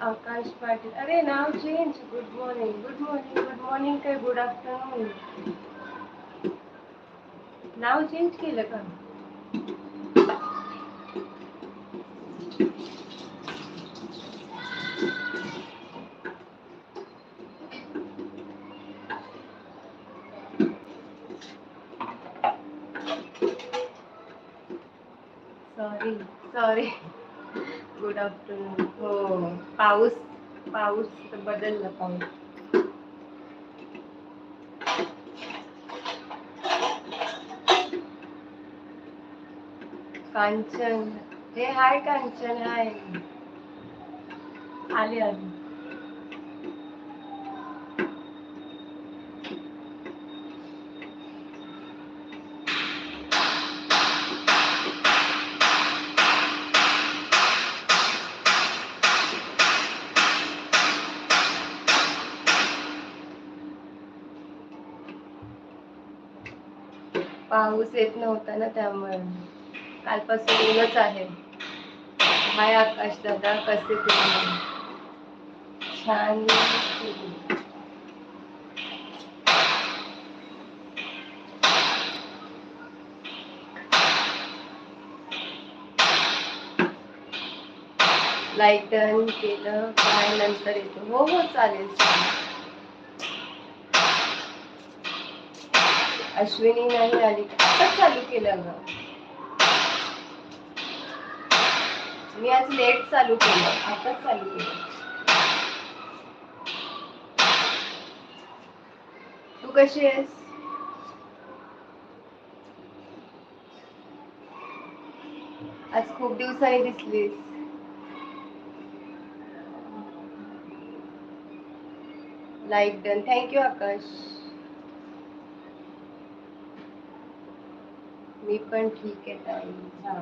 आकाश पाटील अरे नाव change good morning good morning good morning काय good afternoon नाव चेंज केलं का सॉरी सॉरी गुड आफ्टरनून हो पाऊस पाऊस बदलला पाऊस. कांचन हे हाय कांचन हाय. आले आले पाऊस येत नव्हता ना त्यामुळे. कालपासून ऊनच आहे. हाय आकाश दादा कसे तुम्ही? छान. लाईक डन केलं. काय नंतर येतो? हो हो चालेल चालेल. अश्विनी नाही आली आताच चालू केलं ग. मी आज लेट चालू केलं आताच चालू केलं. तू कशी आहेस? आज खूप दिवसांनी दिसलीस. Like done thank you Akash. मी पण ठीक आहे ताई. हा.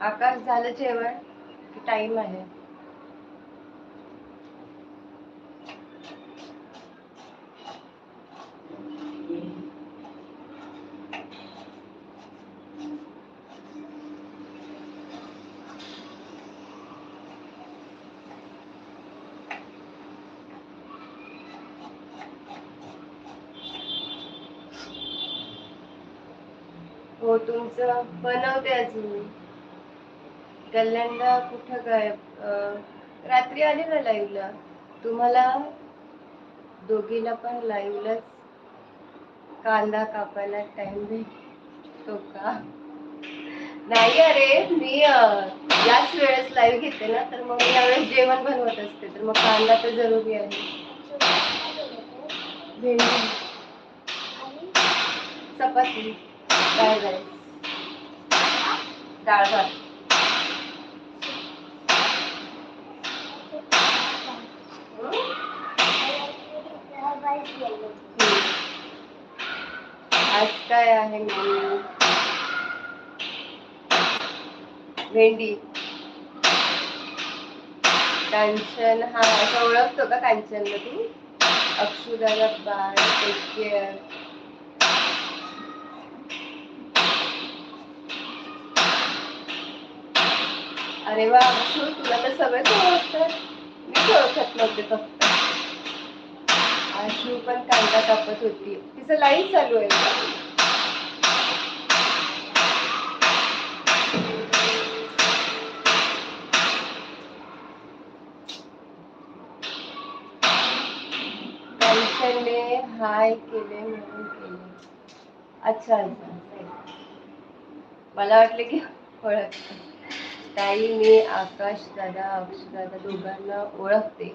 आकाश झालं जेवण? टाइम आहे? हो तुमचं बनवते अजून कल्याणला कुठं काय अं, रात्री आले ना लाईव्हला तुम्हाला दोघीला पण लाईव्हलाच कांदा कापायला टाइम भेटतो का? नाही अरे मी याच वेळेस लाईव्ह घेते ना तर मग मी यावेळेस जेवण बनवत असते तर मग कांदा तर जरुरी आहे. भेंडी. चपाती. डाळ डाळ भात. आज काय आहे मेनू भेंडी. कांचन हा असं ओळखतो का कांचनला तू? अक्षुदाला बाय टेक केअर. अरे वा तुला तर सगळेच ओळखतात मी ओळखत नव्हते फक्त. आशू पण कांदा कापत होती. तिचं लाईन चालू आहे. का हाय केले म्हणून केले. अच्छा अच्छा. मला वाटलं की ओळख ताई मी आकाश दादा अक्ष दादा दोघांना ओळखते.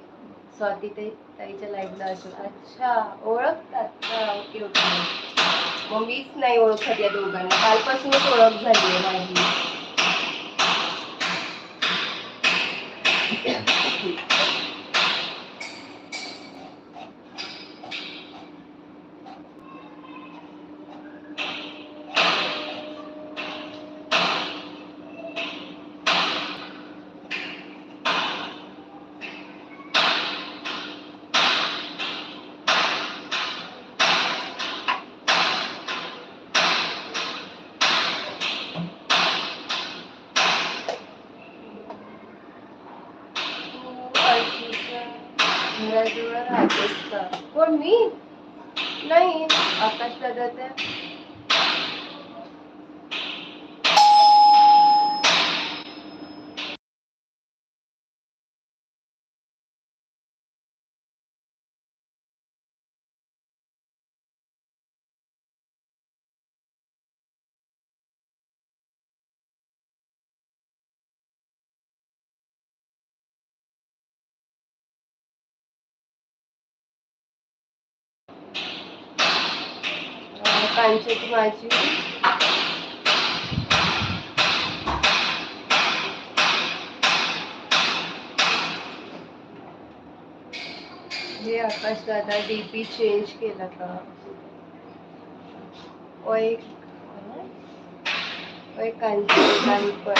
स्वाती ताई ताईच्या लाईफला असेल. अच्छा ओळखतात का? ओके ओके मग मीच नाही ओळखत या दोघांना. कालपासूनच ओळख झाली आहे माझी. कांच्याची भाजी हे आकाश दादा डीपी चेंज केला का? एक कांची पण.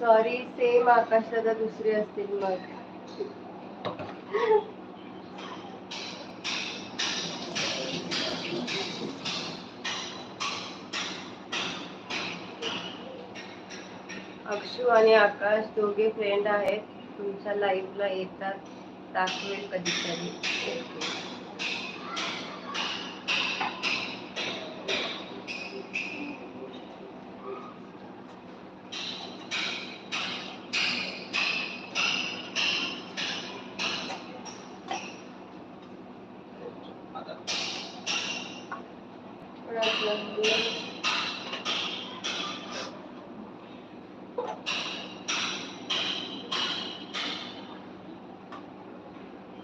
सॉरी सेम आकाश दादा दुसरे असतील मग. अक्षू आणि आकाश दोघे फ्रेंड आहेत. तुमच्या लाईफला येतात. दाखवेल कधीतरी. ओके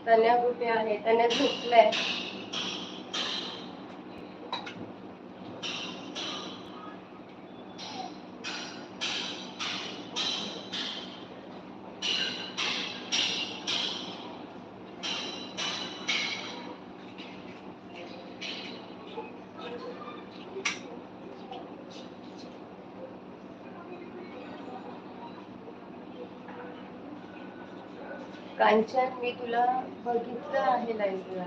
तन्या कुठे आहे? तन्या झोपलाय. कांचन मी तुला बघितलं आहे लाईव्हला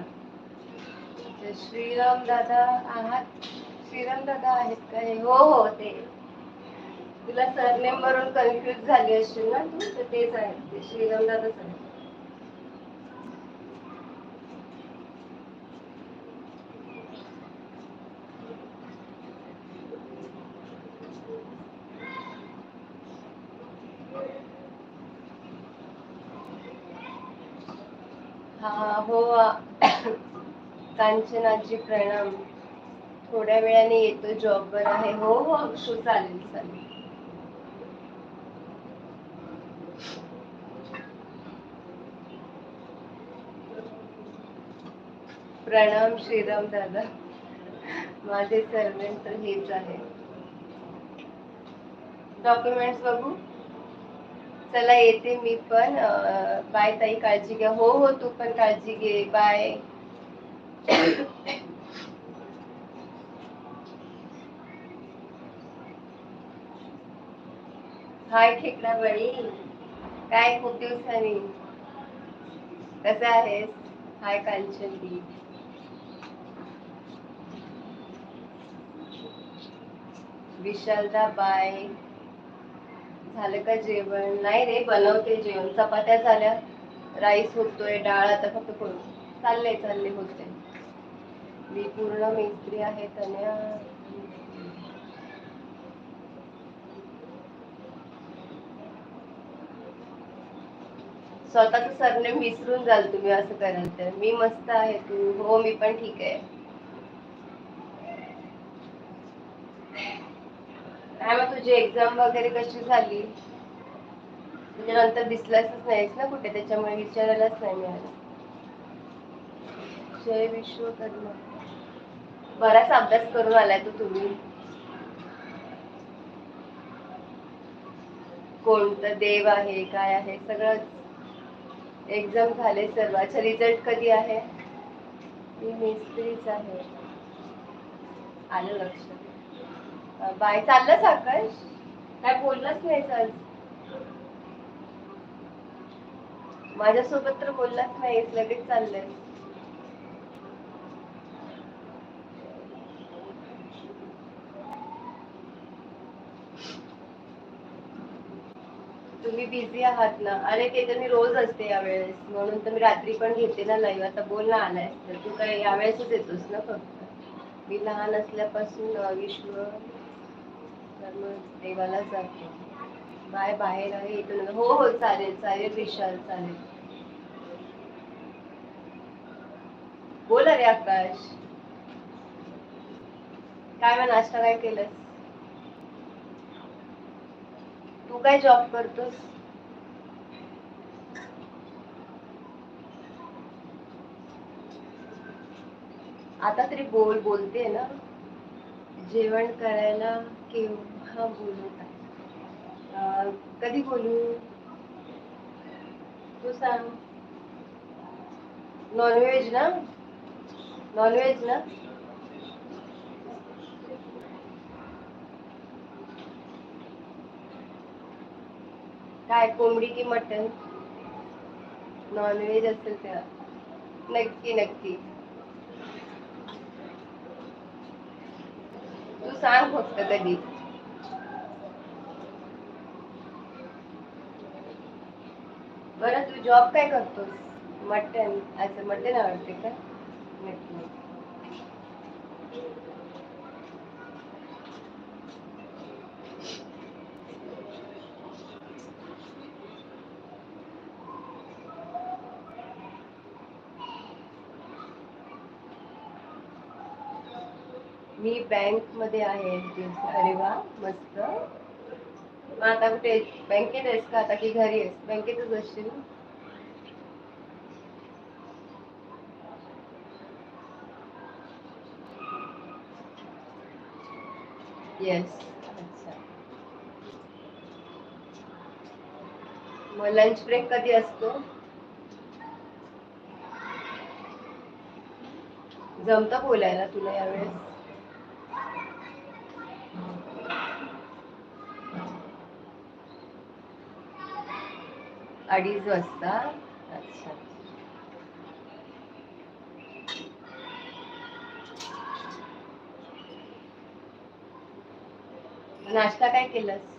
श्रीराम दादा आहात? श्रीराम दादा आहेत का? हे हो हो ते. तुला सरनेम वरून कन्फ्युज झाली असेल ना तू? तर तेच आहे ते. श्रीराम दादाच आहे अहो हो कांचनाजी प्रणाम. थोड्या वेळाने येतो जॉबवर आहे. हो हो अक्षू हो, चालेल चालेल. प्रणाम श्रीराम दादा. माझे सर्वेंट तर हेच आहे डॉक्युमेंट्स बघू? चला येते मी पण. बाय ताई काळजी घ्या. हो हो तू पण काळजी घे. बाय. हाय खेकडा बळी. काय खूप दिवसांनी. कसं आहेस? हाय कांचनदी. विशालदा बाय. झालं का जेवण? नाही रे बनवते जेवण. चपात्या झाल्या राईस होतोय डाळ आता फक्त करू चालले चालले होते मी पूर्ण मिस्त्री आहे तन्या. स्वतःच सरनेम विसरून जाल तुम्ही असं कराल तर मी मस्त आहे तू. हो मी पण ठीक आहे. काय मग तुझी एक्झाम वगैरे कशी झाली? म्हणजे त्याच्यानंतर दिसलासच नाहीस ना कुठे? त्याच्यामुळे विचारायलाच नाही मिळालं जय विश्वकर्मा बराच अभ्यास करून आलाय तो तुम्ही. कोणतं देव आहे काय आहे सगळं एक्झाम झाले सर्व अच्छा रिझल्ट कधी आहे? मी मिस्त्रीच आहे. आलं लक्ष. बाय चाललंच आकाश काय बोललंच नाही आज? माझ्यासोबत तर बोललाच नाही लगेच चाललंय. तुम्ही बिझी आहात ना? अरे ते तर मी रोज असते यावेळेस. म्हणून तर मी रात्री पण घेते ना लाईव्ह आता बोल ना आलाय तर. तू काय यावेळेसच येतोस ना फक्त. मी लहान असल्यापासून अं, विश्व तर मग देवाला जाते. बाय बाहेर आहे येतो हो हो चालेल चालेल विशाल चालेल. बोल अरे आकाश. काय मग नाश्ता काय केलंस? तू काय जॉब करतोस? आता तरी बोल बोलते ना. जेवण करायला केव्हा बोलू काय? कधी बोलू? तू सांग. नॉनव्हेज ना? नॉनव्हेज ना? काय कोंबडी की मटन नॉनव्हेज असेल तेव्हा नक्की नक्की तू सांग फक्त कधी बरं तू जॉब काय करतोस? मटन अच्छा मटन आवडते का? नक्की मी बँकमध्ये आहे. अरे वा मस्त. मग आता कुठे? बँकेत आहेस का? आता की घरी आहेस? बँकेतच असशील? येस अच्छा. मग लंच ब्रेक कधी असतो? जमतं बोलायला तुला यावेळेस? अडीच वाजता. अच्छा. नाश्ता काय केलास?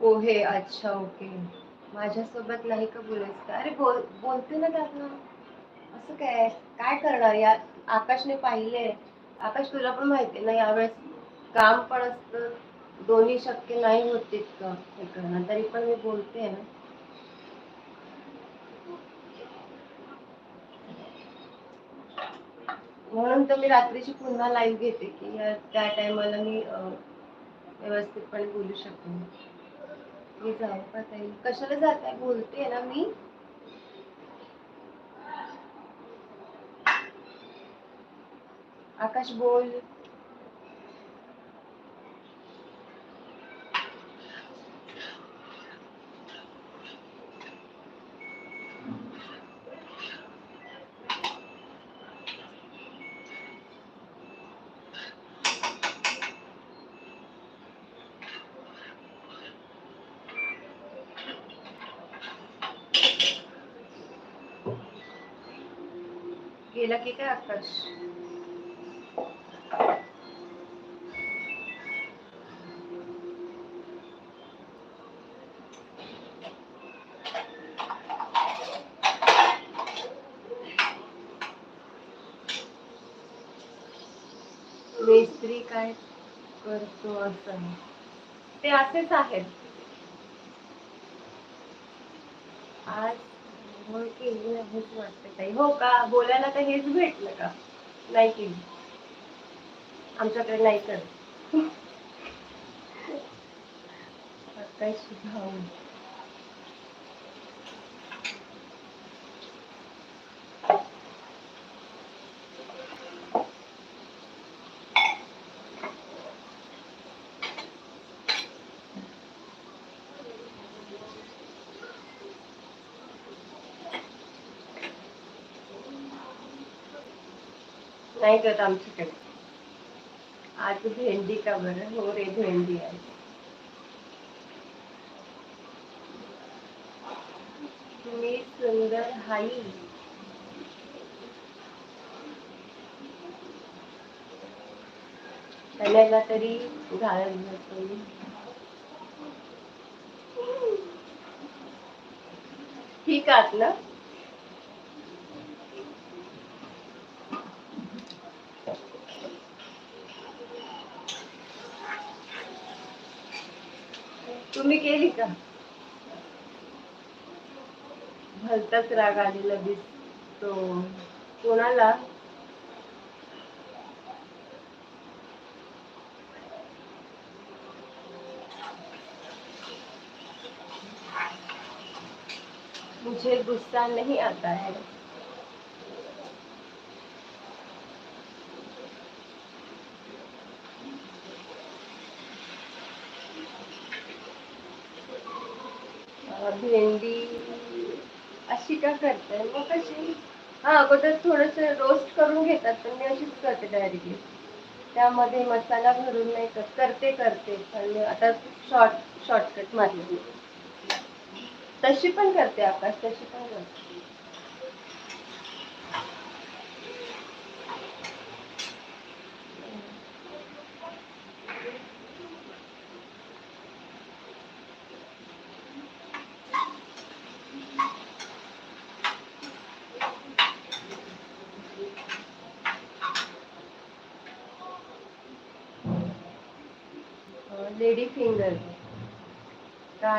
पोहे अच्छा ओके. माझ्यासोबत नाही का बोलायचं? अरे बोल बोलते ना त्यातनं. असं काय? काय करणार? या आकाशने पाहिले आकाश तुला पण माहिती ना यावेळेस काम पण असतं. दोन्ही शक्य नाही होत तितकं हे करणं. तरी पण मी बोलते ना. म्हणून तर मी रात्रीची पुन्हा लाईव्ह घेते की या- त्या टायमाला मी व्यवस्थितपणे बोलू शकते. कशाला जाऊ आहे कशाला जाताय? बोलते ना मी. आकाश बोल. गेला की काय आकाश मेस्त्री काय करतो असं ते असेच आहेत आज होय केली नाहीच वाटते ताई. हो का? बोलायला तर हेच भेटलं का? नाही केली आमच्याकडे नाही करत. काही सुद्धा नाही करत आमच्याकडे. आज भेंडी का बरं? हो रे भेंडी आहे. तुम्ही सुंदर हाई. त्याला तरी घालत नसतो ठीक आहात ना? केली का भलताच राग आलेला दिसतो कोणाला मुझे गुस्सा नहीं आता है। का करते मग कशी? हा अगोदर थोडस रोस्ट करून घेतात पण मी अशीच करते डायरेक्टली त्यामध्ये मसाला भरून नाही कर करते करते. पण आता शॉर्ट शॉर्टकट मारले तशी पण करते आकाश तशी पण करते.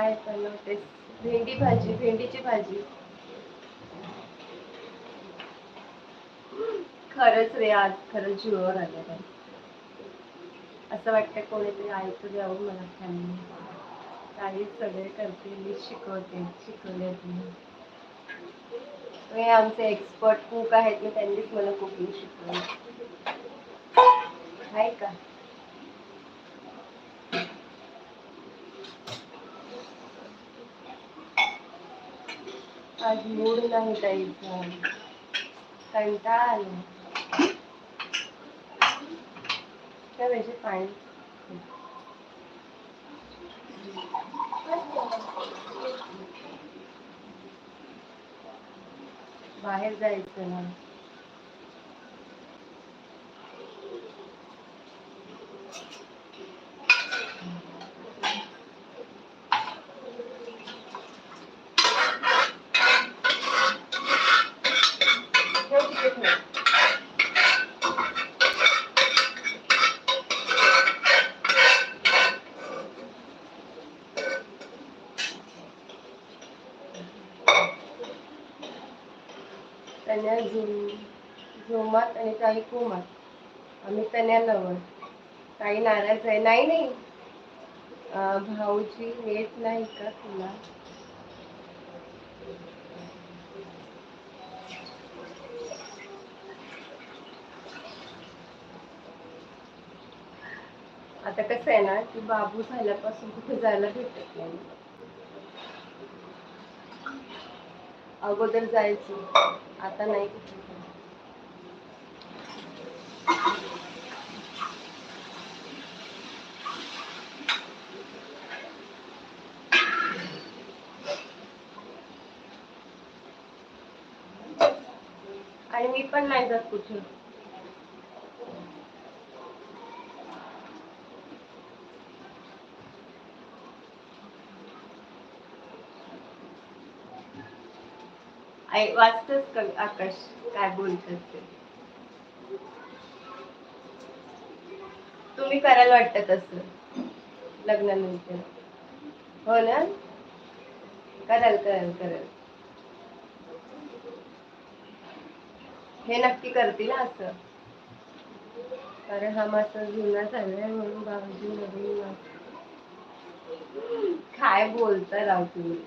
काय बनवते भेंडी भाजी भेंडीची भाजी. खरंच रे आज खरंच जीवावर आलं काय असं वाटतं कोणीतरी ऐकू द्यावं मला खाली काही सगळे करते मी शिकवते शिकवले तुम्ही हे आमचे एक्सपर्ट कुक आहेत मी त्यांनीच मला कुकिंग शिकवलं आहे का? आज मूड नाही जायचा कंटाळा आला काय पाहिजे पाणी. बाहेर जायचं ना. झोमात आणि काही कोमात आम्ही तन्या लवर काही नाराज आहे. नाही नाही. भाऊजी येत नाही का तुला? आता कसं आहे ना की बाबू झाल्यापासून कुठे जायला भेटत नाही. अगोदर जायचं. आता नाही कुठे जायचं. आणि मी पण नाही जात कुठे. आई वाचतच का आकाश? काय बोलतात ते? तुम्ही करायला वाटत असं लग्नानंतर. हो ना? कराल कराल कराल. हे नक्की करतील असं कारण हा माझा जुना झालाय म्हणून बाबाजी नवीन काय बोलता राव तुम्ही?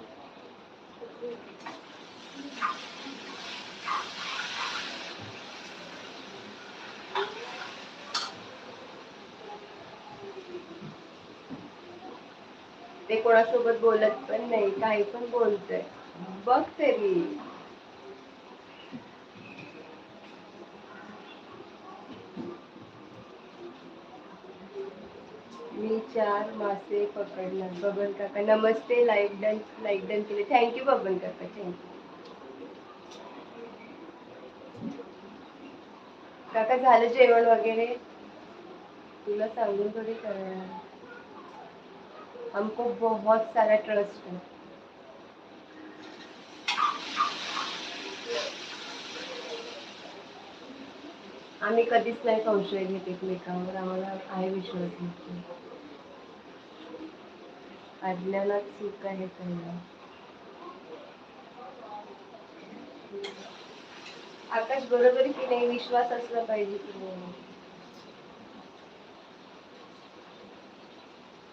ते कोणासोबत बोलत पण नाही काही पण बोलतय. बघ तरी मी चार मासे पकडणार बबन काका नमस्ते लाईक डन लाईक डन केले. थँक्यू बबन काका. थँक्यू काका झालं जेवण वगैरे? तुला सांगून थोडी करणार हमको बहुत सारा ट्रस्ट है. आम्ही कधीच नाही संशय घेत एकमेकांवर. आम्हाला आहे विश्वास नाही. सुख आहे आकाश बरोबर की नाही? विश्वास असला पाहिजे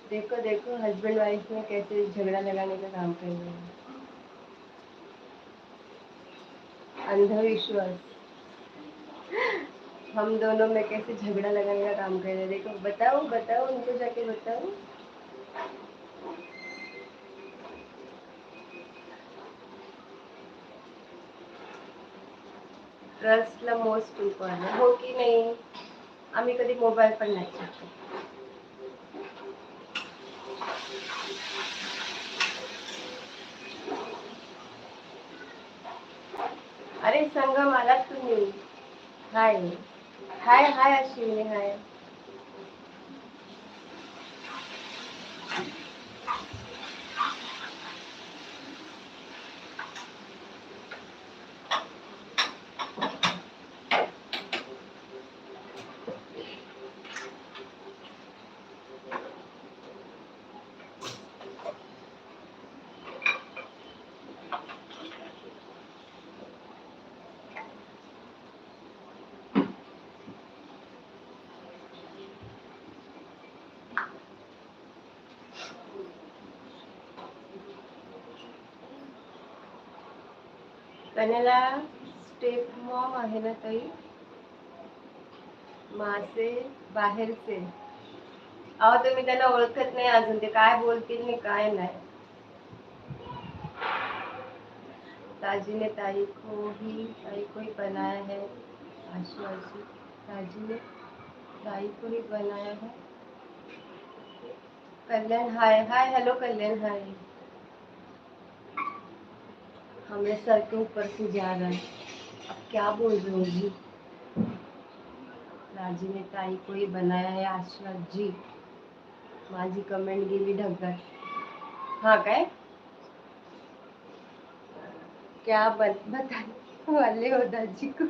देखो देखो हस्बैंड वाइफ में कैसे झगड़ा लगाने का काम कर रहे हैं। अंधविश्वास। हम दोनों में कैसे झगड़ा लगाने का काम कर रहे हैं? देखो, बताओ बताओ, उनको जाके बताओ। ट्रस्टला मोस्ट इम्पॉर्टंट हो की नाही? आम्ही कधी मोबाईल पण नाही टाकतो. अरे संग मला तुम्ही? Hi. Hi hi Ashwini hi. कन्याला step mom आहे ना ताई? मासे बाहेरचे. अहो, तुम्ही त्यांना ओळखत नाही अजून. ते काय बोलतील नाही, काय नाही. ताजी ने ताई को ही ताई को ही बनाया है. आशु आशु. ताजी ने ताई को ही बनाया है. Kalyan, hi hi hello Kalyan, hi. हमें सर के ऊपर से जा रहा है। अब क्या बोल रही होगी राज़ी ने ताई को ही बनाया है आशा जी। माझी कमेंट गेली ढगात हा काय क्या बत बताने वाले हो दाजी को?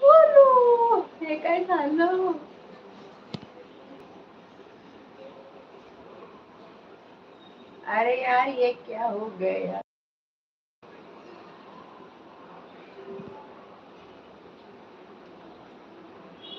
बोलो हे काय झालं अरे यार ये क्या हो गया?